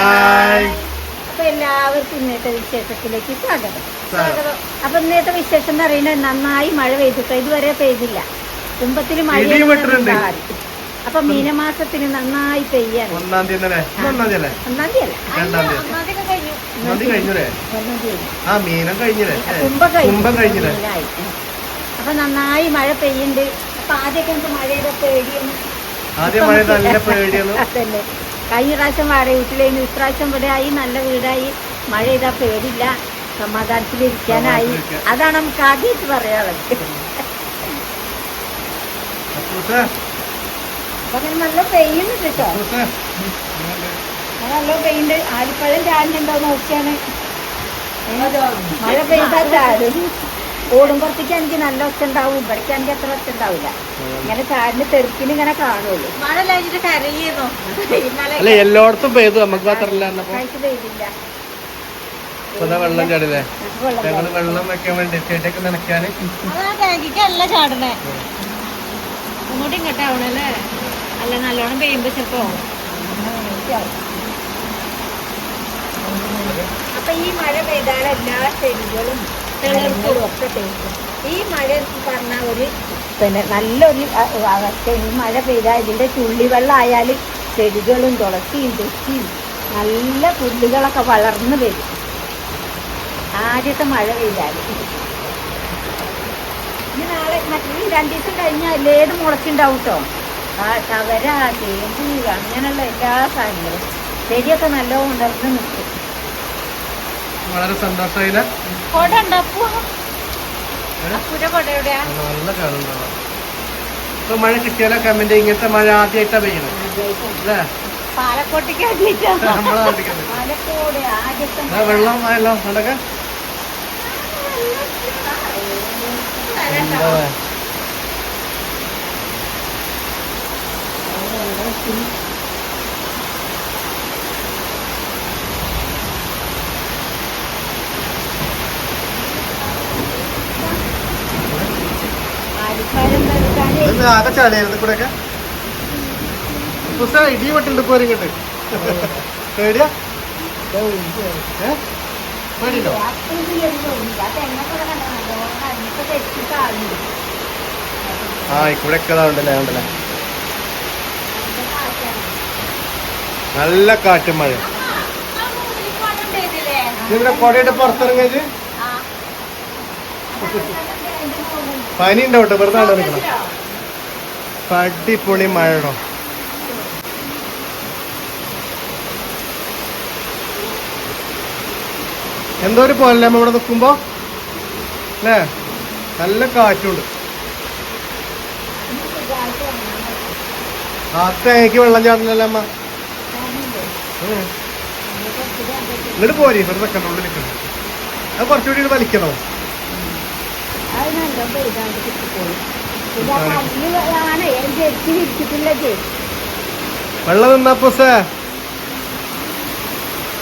Hi. അപ്പൊ എല്ലാവർക്കും ഇന്നത്തെ വിശേഷത്തിലേക്ക് സ്വാഗതം. സ്വാഗതം. അപ്പൊ ഇന്നത്തെ വിശേഷം എന്ന് പറയുന്നത് നന്നായി മഴ പെയ്തിട്ട് ഇതുവരെ പെയ്തില്ല. കുമ്പത്തിന് മഴ. അപ്പൊ മീനമാസത്തിന് നന്നായി പെയ്യാണ്. ഒന്നാം തീയതി ഒന്നാം തീയതി അല്ലേ? ഒന്നാം തീയതി അല്ല. തീയതി. ഒന്നാം തീയതി കഴിഞ്ഞു. ഒന്നാം തീയതി കഴിഞ്ഞല്ലേ ആ മീനം കഴിഞ്ഞില്ലേ ഏ, കുംഭം കഴിഞ്ഞു. കഴിഞ്ഞില്ലേ അപ്പൊ നന്നായി മഴ പെയ്യുന്നുണ്ട്. അപ്പൊ ആദ്യമൊക്കെ നമുക്ക് മഴയുടെ പേടിയൊന്നും ആദ്യം മഴ നല്ല പേടിയാണ്. അതല്ലേ കഴിഞ്ഞ പ്രാവശ്യം വാടക വീട്ടിലായിരുന്നു ഇപ്രാവശ്യം ഇവിടെ ആയി നല്ല വീടായി. മഴ ചെയ്താൽ പേടില്ല സമാധാനത്തിലിരിക്കാനായി. അതാണ് നമുക്ക് ആദ്യമായിട്ട് പറയാനുള്ളത്. അങ്ങനെ നല്ല പെയ്യുന്നുണ്ട് കേട്ടോ. നല്ല പെയ്യുണ്ട് ആലിപ്പഴം ചാടുന്നുണ്ടോ നോക്കിയാണ്. മഴ പെയ്താൽ ചാടും. ഓടുമ്പുറത്തേക്ക് എനിക്ക് നല്ല ഒച്ച ഉണ്ടാവും ഇവിടേക്ക് എനിക്ക് അത്ര ഒച്ച ഉണ്ടാവില്ല. ഇങ്ങനെ ചാടിന് തെറുക്കിന് ഇങ്ങനെ കാണുള്ളൂ. മഴ കഴിഞ്ഞിട്ട് കരയുന്നു. അല്ല എല്ലായിടത്തും പെയ്തു നമുക്ക് മാത്രല്ല എന്നപ്പോ. കഴിച്ച് പെയ്തില്ല. വെള്ളം ചാടില്ലേ? വെള്ളം വെള്ളം വെക്കാൻ വേണ്ടി ചെടിയൊക്കെ നനയ്ക്കാന് അതാ ടാങ്കിക്കല്ല ചാടണേ. ഇങ്ങോട്ടും അല്ല? നല്ലോണം പെയ്യുമ്പോ ചെലപ്പോ അപ്പൊ ഈ മഴ പെയ്താൽ എല്ലാ ചെടികളും ഈ മഴ പറഞ്ഞ ഒരു പിന്നെ നല്ലൊരു അവസ്ഥ ഈ മഴ പെയ്താൽ ഇതിന്റെ ചുള്ളിവെള്ളം ആയാൽ ചെടികളും തുളസിയും തെച്ചിയും നല്ല പുല്ലുകളൊക്കെ വളർന്നു വരും. ആദ്യത്തെ മഴ പെയ്താൽ ഇനി നാളെ മറ്റേ രണ്ടു ദിവസം കഴിഞ്ഞാൽ ഏത് മുളച്ചുണ്ടാവും കേട്ടോ ആ തവര ചേമ്പ് അങ്ങനെയുള്ള എല്ലാ സാധനങ്ങളും. ചെടിയൊക്കെ നല്ലോണം ഉണർന്ന് നിൽക്കും വളരെ സന്തോഷമായില്ല? നല്ല കാണുന്നുണ്ടാവും ഇപ്പൊ മഴ കിട്ടിയാലോ കമന്റ്? ഇങ്ങനത്തെ മഴ ആദ്യമായിട്ടാ പെയ്യണം. അല്ലേ? പാലക്കോട്ടേക്ക് വെള്ളം ആയല്ലോ കണ്ടൊക്കെ Thank ആലിപ്പഴം ഇത് ആകെ ചളിയായിരുന്നു ഒക്കെ പുസ്തകം ഇടി വെട്ടുണ്ട് പോരും ആ ഇവിടെ ഉണ്ടല്ലേ ഉണ്ടല്ലേ. നല്ല കാറ്റും മഴ ഇവിടെ കൊടയുടെ പുറത്തിറങ്ങിയത്? പനി ഉണ്ടാവട്ടെ വെറുതെ അടിപൊളി മഴടോ എന്തോ ഒരു പോലെ അമ്മ ഇവിടെ നിൽക്കുമ്പോ? അല്ലേ? നല്ല കാറ്റുണ്ട്. ആ വെള്ളം ചാടില്ലല്ലോ അമ്മ. ഇങ്ങോട്ട് പോരി ഇവിടെ നിൽക്കണ്ട ഉള്ളിൽ നിൽക്കണം അത് കുറച്ചുകൂടി വലിക്കണോ? അത് വെള്ളം നിന്നപ്പോ സേ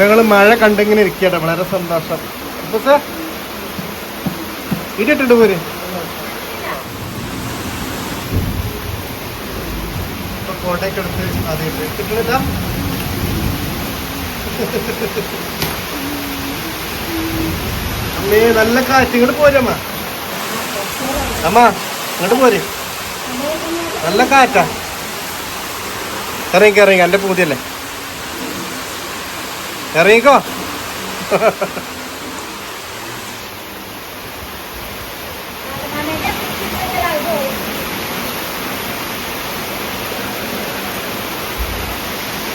ഞങ്ങൾ മഴ കണ്ടിങ്ങനെ ഇരിക്കട്ടെ വളരെ സന്തോഷം. അപ്പൊ സേ ഇട്ടിട്ടുണ്ട് പോര്. ഇപ്പൊ അതെ ഇട്ടിട്ടില്ല അമ്മേ നല്ല കാറ്റ്. ഇങ്ങോട്ട് പോരമ്മ അമ്മ. ഇങ്ങോട്ട് പോര്. നല്ല കാറ്റാ. ഇറങ്ങിക്കോ ഇറങ്ങിക്കോ എന്റെ പൂതിയല്ലേ? ഇറങ്ങിക്കോ.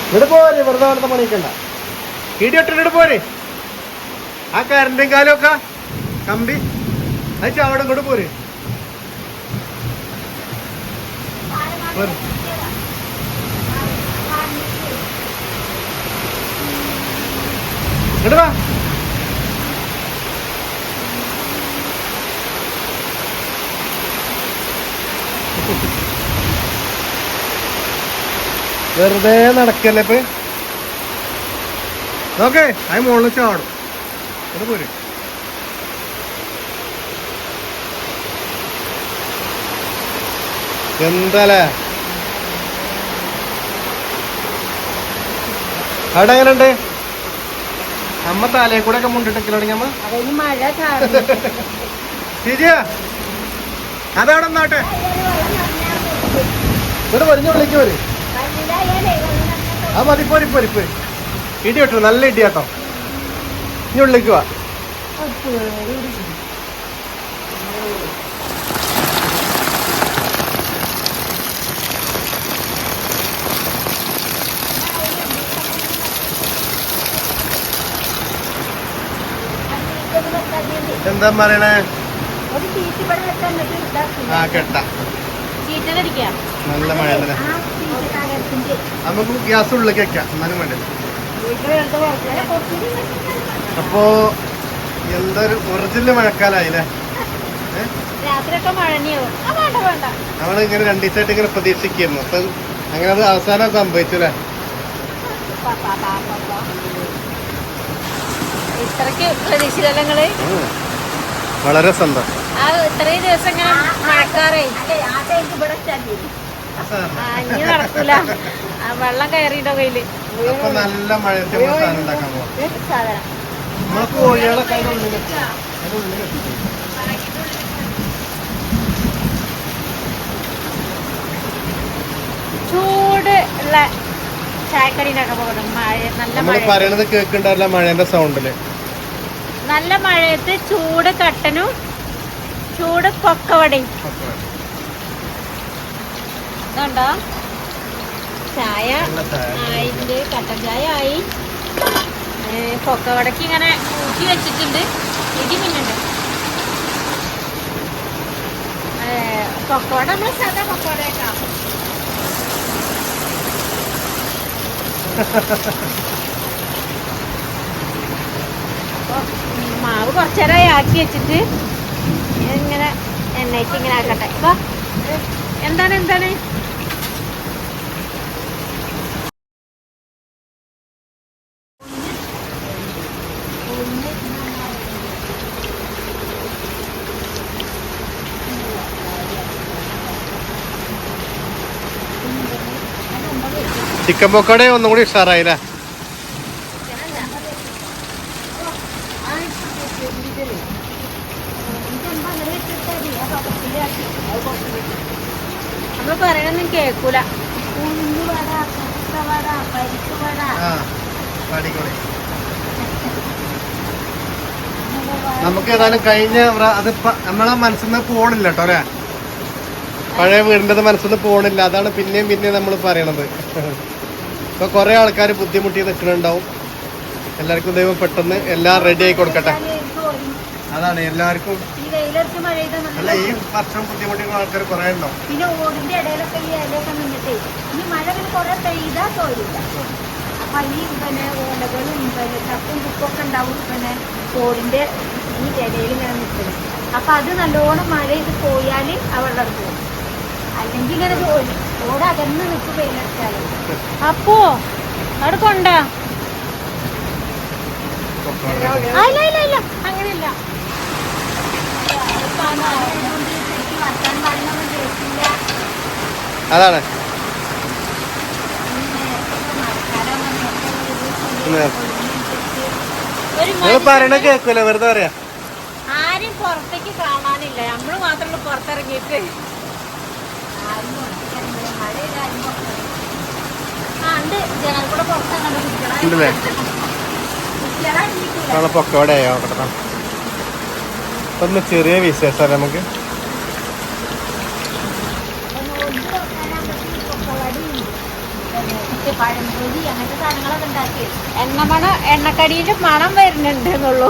ഇവിടെ പോരെ. വെറുതെ അവിടുത്തെ പണിയിക്കണ്ട ഇടിയൊട്ടിട്ട് പോരെ. ആ കരണ്ടും കാലമൊക്കെ കമ്പി. അയച്ചു അവിടെ ഇങ്ങോട്ട് പോരെ. ഇങ്ങോട്ട് വെറുതെ നടക്കല്ലേ ഇപ്പൊ? നോക്കേ അത് മുകളിൽ ചാടും ഇവിടെ പോര്. എന്താലേ അവിടെ എങ്ങനെയുണ്ട്? അമ്മ തലയിൽ കൂടെ ഒക്കെ മുണ്ടിട്ടൊക്കെ തുടങ്ങി അമ്മ? അതവിടെ നാട്ടെ ഇവിടെ വരിഞ്ഞ വിളിക്ക് വരും ആ മതി പോരി പോരി പോരി. ഇടി കേട്ടോ നല്ല ഇടി കേട്ടോ ഇനി ഉള്ളിലേക്ക് എന്താ പറയണേ? ആ കെട്ട. നല്ല മഴ. നമുക്ക് ഗ്യാസ് ഉള്ളിലേക്ക് വെക്കാം. എന്നാലും ഒരു അപ്പോ എന്തൊരു ഒറിജിനൽ മഴക്കാലായില്ലേ? നമ്മളിങ്ങനെ വേണ്ട വേണ്ട. നമ്മൾ ഇങ്ങനെ പ്രതീക്ഷിക്കുന്നു അപ്പൊ അങ്ങനെ അത് അവസാനം സംഭവിച്ചു അല്ലേ? ഇത്രക്ക് പാ, വളരെ സന്തോഷം ആ ഇത്രയും ദിവസം മഴക്കാറേ. ഇനി നടക്കൂല. ആ വെള്ളം കയറിയിട്ടോ കയ്യിൽ. അപ്പൊ നല്ല. ചൂട് ഉള്ള ചായക്കടീനൊക്കെ പോകണം. മഴ നല്ല മഴ പറയണത് കേൾക്കണ്ടല്ല മഴേന്റെ സൗണ്ടിൽ നല്ല മഴയത്ത് ചൂട് കട്ടനും ചൂട് കൊക്കവടയും. ഇതുണ്ടോ? ചായ. ആയിട്ടുണ്ട് കട്ടൻ ചായ ആയി. കൊക്കവടക്ക് ഇങ്ങനെ ഊറ്റി വെച്ചിട്ടുണ്ട്. ഇടി പിന്നുണ്ട് ഏ, കൊക്കവട നമ്മൾ സാധാ കൊക്കവടയൊക്കാം അപ്പൊ, ഉം, മാവ് കുറച്ചേരമായി ആക്കി വെച്ചിട്ട് ഇങ്ങനെ എണ്ണയ്ക്ക് ഇങ്ങനെ ആക്കട്ടെ. അപ്പൊ എന്താണ് എന്താണ്? ചിക്കൻ പൊക്കോടെ ഒന്നും കൂടി ഉഷാറായില്ലേ? നമ്മൾ പറയണൊന്നും കേക്കൂല നമുക്ക് ഏതായാലും കഴിഞ്ഞ അത് നമ്മളെ മനസ്സിൽ നിന്ന് പോണില്ല കേട്ടോ അല്ലേ? പഴയ വീടിന്റെ മനസ്സിൽ നിന്ന് പോണില്ല. അതാണ് പിന്നെയും പിന്നെയും നമ്മൾ പറയണത്. ഇപ്പൊ കുറെ ആൾക്കാർ ബുദ്ധിമുട്ടി നിൽക്കുന്നുണ്ടാവും എല്ലാവർക്കും ദൈവം പെട്ടെന്ന് എല്ലാം റെഡി ആയി കൊടുക്കട്ടെ. അതാണ് എല്ലാവർക്കും വെയിലടിച്ച് മഴ പെയ്താ അല്ല നല്ല ഈ വർഷം ബുദ്ധിമുട്ടിക്കുന്ന ആൾക്കാർ കുറെ ഉണ്ടാവും പിന്നെ ഓടിന്റെ ഇടയിലൊക്കെ ഈ ഇലയൊക്കെ നിന്നിട്ടേ ഈ മഴ പിന്നെ കുറെ പെയ്താ തോരില്ല അപ്പൊ ഈ പിന്നെ ഓലകളും പിന്നെ ചപ്പും കുപ്പൊക്കെ ഉണ്ടാവും പിന്നെ ഓടിന്റെ ഈ ഇടയിൽ ഇങ്ങനെ നിൽക്കുന്നത് അപ്പൊ അത് നല്ലോണം മഴ ഇത് പോയാൽ ആ വെള്ളം പോകും അല്ലെങ്കിൽ ഇങ്ങനെ പോയി ഓട് അകന്ന് നിൽക്കും വെയിലടിച്ചാലും. അപ്പോ അവിടെ കൊണ്ടാ? അല്ല ഇല്ല ഇല്ല ഇല്ല. അങ്ങനെയില്ല. അതാണ്. നിങ്ങൾ പറയണ കേക്കൂല വെറുതെ പറയാ. ആരും പുറത്തേക്ക് കാണാനില്ല. നമ്മൾ മാത്രമല്ല പുറത്തിറങ്ങിയിട്ട്. പൊക്കോടെയോ ഉണ്ട് ജനൽ കൂടെ പുറത്തങ്ങോട്ട് കുട്ടികളെ ഉണ്ടല്ലേ കുട്ടികളെ അടിയിക്കൂല. നമ്മളെ പൊക്കോടെ നോക്കട്ടെ ഒന്ന് ചെറിയ വിശേഷം നമുക്ക്. ഉണ്ടാക്കി എണ്ണമണ എണ്ണക്കടിയിൽ മണം വരുന്നുണ്ട് എന്നുള്ളൂ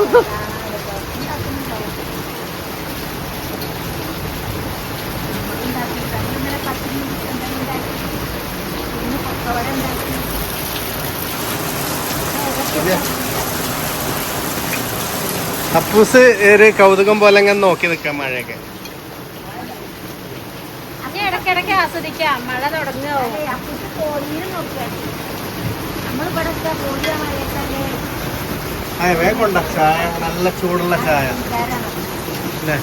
അപ്പൂസ് ഒരു കൗതുകം പോലെ അങ്ങനെ നോക്കി നിൽക്കാം മഴയൊക്കെ. അത് ഇടയ്ക്കിടയ്ക്ക് ആസ്വദിക്കാം മഴ തുടങ്ങുമോ നമ്മളിവിടെ കോഴിയ മഴയൊക്കെ ആ വേഗം കൊണ്ട. ചായ നല്ല ചൂടുള്ള ചായ. അല്ലേ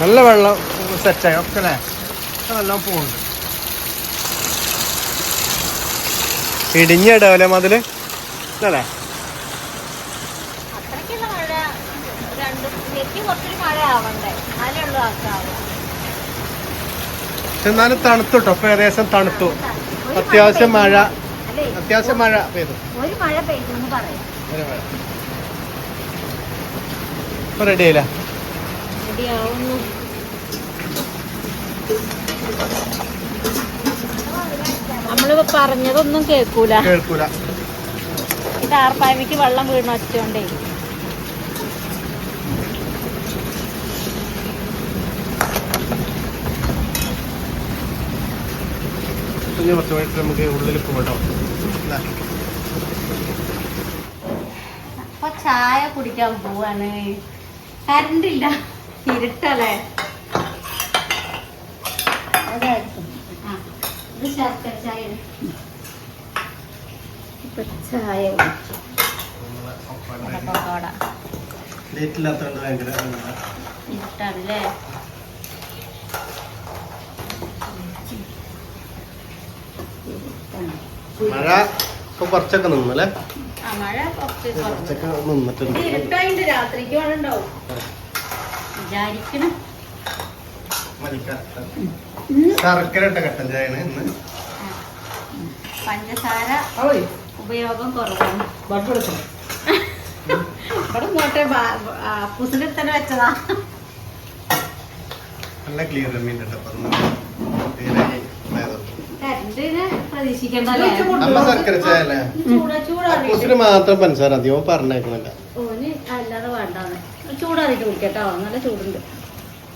നല്ല വെള്ളം സെറ്റായി ഒക്കെ അല്ലേ? നല്ല പോകുന്നുണ്ട് ഇടിഞ്ഞിടാവല്ലേ മതിൽ? അല്ലേ എന്നാലേ തണുത്തു കേട്ടോ ഇപ്പൊ ഏകദേശം തണുത്തു. അത്യാവശ്യം മഴ. അത്യാവശ്യം മഴ പെയ്തു. ഒരു മഴ പെയ്തു ഇപ്പൊ റെഡി ആയില്ല? റെഡിയാവുന്നു നമ്മളിപ്പോ പറഞ്ഞതൊന്നും കേൾക്കൂല. കേൾക്കൂല. ഈ ടാർപ്പായ്മയ്ക്ക് വെള്ളം വീണ ഒച്ചോണ്ടേ നമുക്ക് ഉള്ളിൽ പോകട്ടോ. അപ്പൊ ചായ കുടിക്കാൻ പോവാണ്. കറണ്ട് ഇല്ല ഇരുട്ടല്ലേ? ഇത് ശർക്കര ചായ ഇപ്പൊ ചായ കുടിച്ചു. പക്കോട ലേറ്റ് ഇല്ലാത്തതുകൊണ്ട് ഭയങ്കര ഇരുട്ടാണല്ലേ മഴ ഇപ്പൊ കുറച്ചൊക്കെ നിന്നല്ലേ? ആ മഴ കുറച്ച് കുറച്ച്. കുറച്ചൊക്കെ നിന്നിട്ടുണ്ട്. രാത്രിക്ക് വേണം ഉണ്ടാവും. വിചാരിക്കണം. മരിക്കാൻ ശർക്കര ഇട്ട കട്ടൻ ചായയാണ് ഇന്ന്. പഞ്ചസാര ഉപയോഗം കുറവാണ്. ഇവിടെ നോട്ടെ പുസിന്റെ തന്നെ വെച്ചതാ. നല്ല ക്ലിയർ മീൻ കേട്ടോ. തീരെ ഇതായതുകൊണ്ട്. കരണ്ടിന് പ്രതീക്ഷിക്കണ്ടല്ലേ നല്ല ശർക്കര ചായ ചൂടാ ചൂടാറിയിട്ട് മാത്രം പഞ്ചസാര അധികം പറഞ്ഞേക്കുന്നില്ല ഓന് അല്ലാതെ വേണ്ടാന്ന്. ചൂടാറിയിട്ട് കുടിക്കട്ടോ. നല്ല ചൂടുണ്ട്.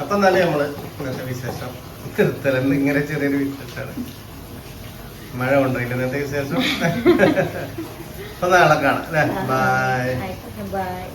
അപ്പൊ എന്നാലും നമ്മൾ ഇന്നത്തെ വിശേഷം? നിർത്തലെന്ന് ഇങ്ങനെ ചെറിയൊരു വിശേഷമാണ് മഴ ഉണ്ടായില്ല ഇന്നത്തെ വിശേഷം? അപ്പൊ നാളെ കാണാം അല്ലേ? Bye bye